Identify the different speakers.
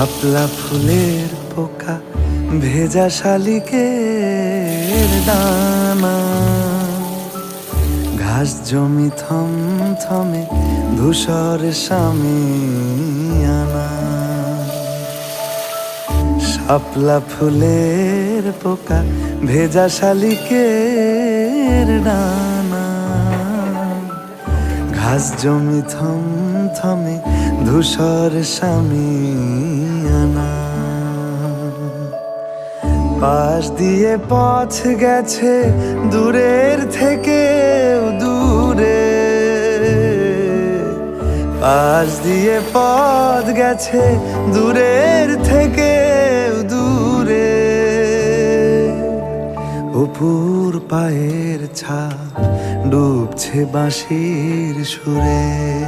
Speaker 1: শাপলা ফুলের পোকা, ভেজা শালিকের দানা। ঘাস জমি থম থমে ধূসর স্বামী আনা। শাপলা ফুলের পোকা, ভেজা শালিকের ডানা ঘাস জমি থম থমে ধূসর স্বামী পাশ দিয়ে পথ গেছে দূরের থেকে দূরে। পাশ দিয়ে পথ গেছে দূরের থেকে দূরে। অপুর পায়ের ছাপ ডুবছে বাঁশির সুরে।